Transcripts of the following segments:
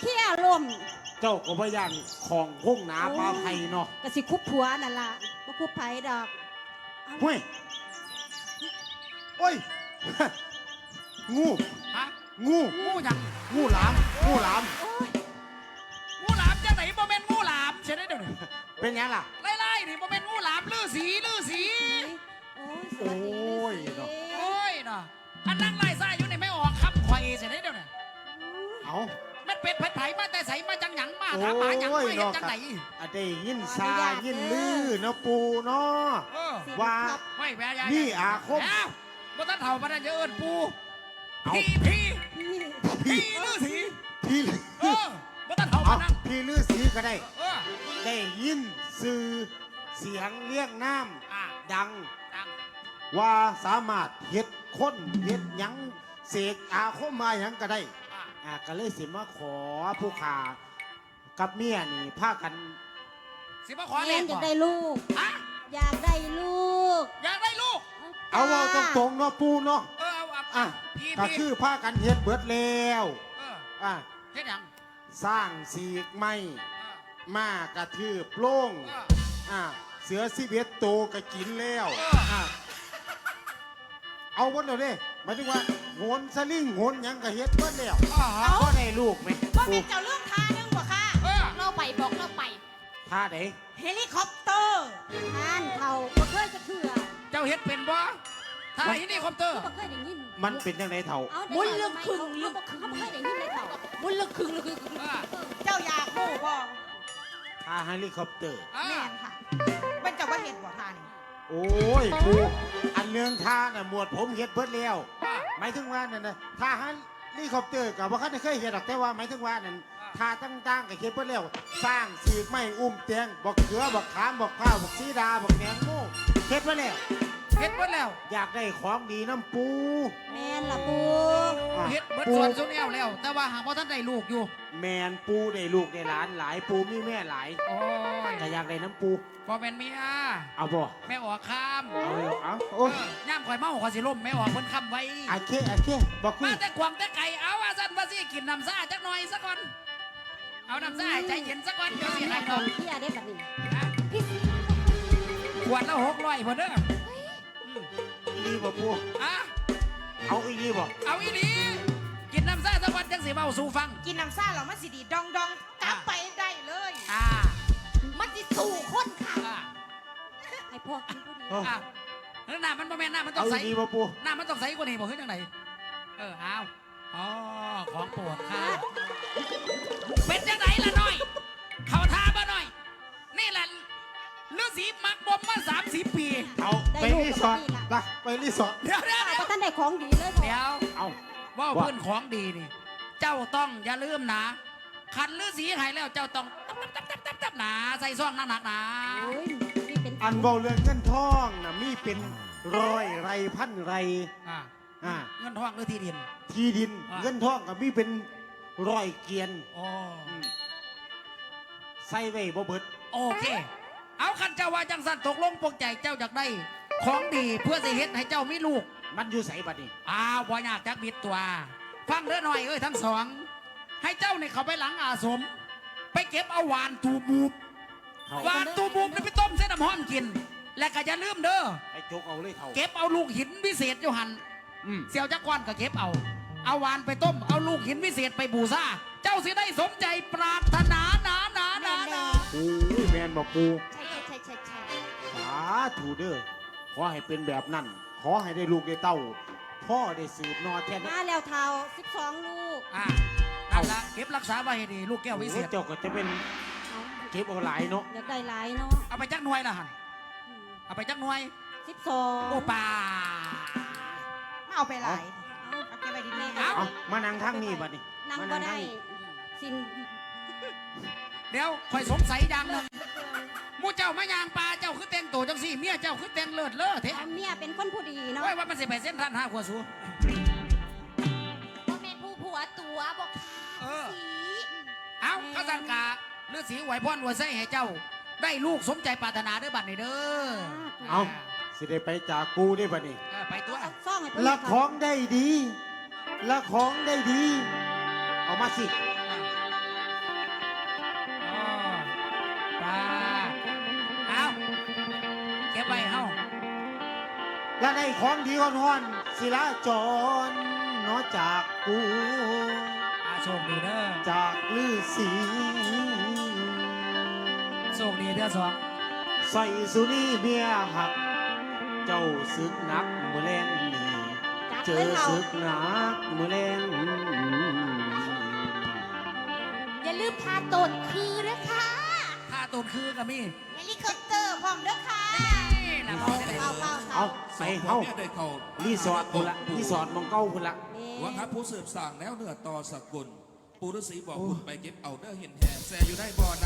เขี้ยลมเจ้าก็บ่ย่านของพุ่งหนาปลาไผ่เนาะก็สิคุบผัวนั่นล่ะบ่คุบไผดอกเฮ้ยโอ้ย งูฮะงูงูหยังงูหลามงูหลามโอ้ยงูหลามจังไหนบ่แม่นงูหลามใช่ไหมเดี๋ยวนี้เป็นไงล่ะ ไล่ๆนี่บ่แม่นงูหลามลือสีลือสี โอ้ยสวัสดีโอ้ยฤาษีเนาะ โอ้ยเนาะอันนั่งไล่ซ่าอยู่ มาจังหยังมาถามหาหยังโอ้ยไม่เห็นเนาะจังไหนอะได้ยินซายินลือเนาะปูเนาะเออสิว่าครับไม่แวร์ยายนี่อาคม แล้วบ่ทันเฒ่าปานนั้นจะเอิ้นปูเอาพี่พี่พี่พี่ลือสีพี่เออบ่ทันเฒ่าเอาปานนั้นพี่ลือสีก็ได้ เออได้ยินสื่อเสียงเรียกน้อะำดังดังว่าสามารถเฮ็ดคนเฮ็ดหยังเสกอาคมมาหยังก็ได้ อะอ่าก็เลยสิมาขอผู้ขา กับเมียนี่พากัน สิมาขอแม่เล่นนอยากบ่ได้ลูก ฮะอยากได้ลูกอยากได้ลูก เอาเอาตรงๆเนาะปูเนาะเออเอาเอาอะพี่ก็พี่คือพากันเฮ็ดเบิดแล้วเอออะเฮ็ดหยังสร้างสีกไม้เออมากระทืบโล่งเออ อะเสือสิเบ็ดโตก็กินแล้วเอออะเอาหมดแล้วเด้หมายถึงว่าโหนสลิงโหนหยังก็เฮ็ดเบิดแล้วอ๋อก็ได้ลูกไหมว่าปูเป็นเจ้าเรื่อง ท่าไหนเฮลิคอปเตอร์ทานเขาบ่เคยจะเถื่อเจ้าเฮ็ดเป็นบ่ถ้าเฮลิคอปเตอร์ บ่เคยได้ยินมันเป็นยังไงเถ่าเอามุนลึกครึ่งลึลึกกเขาบ่เคยได้ยินเลยเขามุนลึกครึ่งลึกครึ่งเออเจ้าอยากรู้บ่ท่าเฮลิคอปเตอร์ อ่าแม่นค่ะเป็นเจ้าว่าเห็นบ่ท่านี่โอ้ยปูอันเรื่องท่าน่ะหมวดผมเฮ็ดเบิดแล้ว อ่าหมายถึงว่านั่นนะท่าเฮลิคอปเตอร์กับว่าเขาเคยเห็นหรอกแต่ว่าหมายถึงว่านั่น ท่าต่างๆกับเฮ็ดเบิดแล้ว สร้างสีกไม้อุ้มเตียงบอกเขือบอกขามบอกข้าวบอกซีดาบอกแหนงโม่เฮ็ดมาแล้ว เฮ็ดเบิดแล้วอยากได้ของดีน้ำปู แม่นล่ะปูอะ เฮ็ดเบิดปูส่วนส่วนแนวแล้ว แต่ว่าหากบ่ทันได้ลูกอยู่แมนปูได้ลูกได้หลานหลายปูมีแม่หลายโอ้ยก็อยากได้น้ำปู บ่แม่นเมียเอาบ่แม่ออกข้ามเอาเลยเอาเอโอ้ยอย่ามข่อยเมาข่อยสิล้มแม่ออกเพิ่นค้ำไว้ อาเคอาเคบอกคุมายแต่กวางแต่ไก่เอาว่าซั่นว่าสิกินน้ำซ่าจักหน่อยซะก่อน เอาน้ำซ่าให้ใจเย็นซะก่อนเดี๋ยวสิให้ดอกเขี้ยได้บัดนี้อะพี่สิขวดละ600พุ่นเด้ออืมอีนีบ่ปูอะเอาอีนีบ่เอาอีหลีกินน้ำซ่าซะก่อนจังสิเว้าสู่ฟัง กินน้ำซ่าเรามันสิดีดองดองกลับไปได้เลย อ่ามันสิสู่คนค่ะอ่าให้พ่อกินผู้เดียวเอาอะแล้วน้ำมันบ่แม่นน้ำมันต้อเอางใสอีนีบ่ปูน้ำมันต้องใสกว่านี้บ่คือจังไดเออเอา อ๋อ ของโปวดค่ะ เป็นจังไดล่ะน้อย เขาทาบ่น้อย นี่แหละฤาษีมักบ่มมา30ปี เอาไปรีสอร์ทไปไปรีสอร์ทเดี๋ยวเดี๋ยวเอาเดี๋ยวบ่ทันได้ของดีเลยพ่อเดี๋ยวเอาว่าว่าเพื่อนของดีนี่ เจ้าต้องอย่าลืมนะขันฤาษีให้แล้วเจ้าต้องตับตับตับตับตับหนาใส่ซ่องหนักๆหนาโอ้ยนี่เป็นอันเบาเรื่องเงินทองนะมีเป็นร้อยไรพันไร อ่า อ่า เงินทองหรือที่ดิน ที่ดินอ่าเงินทองก็มีเป็นร้อยเกียนโอ้อืมใส่ไว้บ่เบิดโอเค เอาขันเจ้าว่าจังสันตกลงปกใจเจ้าอยากได้ ของดีเพื่อสิเฮ็ดให้เจ้ามีลูก มันอยู่ใส่บัดนี้อ้าวบ่อยากจักบิดตัว ฟังเด้อหน่อยเอ้ยทั้งสอง ให้เจ้าเนี่ยเขาไปหลังอาสม ไปเก็บเอาหวานตูบูบเท่าหวานตูบูบนี่ไปต้มเส้นน้ำหอมกิน และก็อย่าลืมเด้อไอ้จกเอาเลยเท่าเก็บเอาลูกหินวิเศษอยู่หัน อืม เสี่ยวจักรวานก็เก็บเอา เอาหวานไปต้ม เอาลูกหินวิเศษไปบูชาเจ้าสิได้สมใจปรารถนาหนาหนาหนาหนาโอ้ยแมนบอกปูใช่ใช่ใช่ใช่สาธุเด้อขอให้เป็นแบบนั้น ขอให้ได้ลูกได้เต้า พ่อได้สืบนอแค่นั้นมาแล้วเท่า12 ลูกอ่านั่นละเก็บรักษาไว้ให้ดีลูกแก้ววิเศโอ้ยษเจ้าก็จะเป็นเอาเก็บเอาหลายเนาะอยากได้หลายเนาะเอาไปจักหน่วยละหันอืมเอาไปจักหน่วย12โอ้ป่ามา เอาไปหลายเอาเก็บไว้ดีๆเอาเอามานั่งทางนี้บัดนี้นั่งก็ได้ สินเดี๋ยวคอยสงสัยอย่างหนึ่งหมูเจ้ามายางปลาเจ้าคือแต่งตัวจังสี่เมียเจ้าคือแต่งเลิศเลิศเทะเอาเมียเป็นคนผู้ดีเนาะโอ้ว่ามันสิไปเส้นท่านห้าขวสูว่าแม่นผู้ผัวตัวบอกเออ สีเอาข้าสันกาฤาษีไหวพรไหวไส้ให้เจ้า ได้ลูกสมใจปรารถนาเด้อบัดนี้เด้อ เอา สิได้ไปจากกูได้ปะนี่ไปตัวซ่องละของได้ดี ละของได้ดี เอามาสิปลาเอาเก็บไว้เฮาและได้ของดีก่อนอนๆสิละจรเนอจากกู อาโชคดีเด้อจากลือสีโชคดีเด้อสอง ใส่สุนีเมียหัก เจ้าศึกหนักมือแรงนี่จัดเจเลอยเท่าศึกหนักมือแรงอย่าลืมพาโตนคือด้วยค่ะถ้าตูนคือกับมี่เฮลิคอปเตอร์พร้อมด้วยค่ะนี่ล่ะบอกได้เลยเอาเอาเอาเอาไปเฮาได้เข้ารีสอร์ทพุ่นละรีสอร์ทมองเก้าพุ่นละหวังครับผู้สืบสั่งแล้วเนื้อต่อสกุลปูฤาษีบอกคุณไปเก็บเอาเนื้อเห็นแห่แซ่อยู่ได้บ่อน้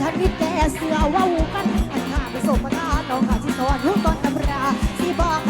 ฉันมีแต่เสือว่าวูกันอันข้าไปส่งมาหน้าน้องข้าที่สอนทุกตอนตำราสีบอก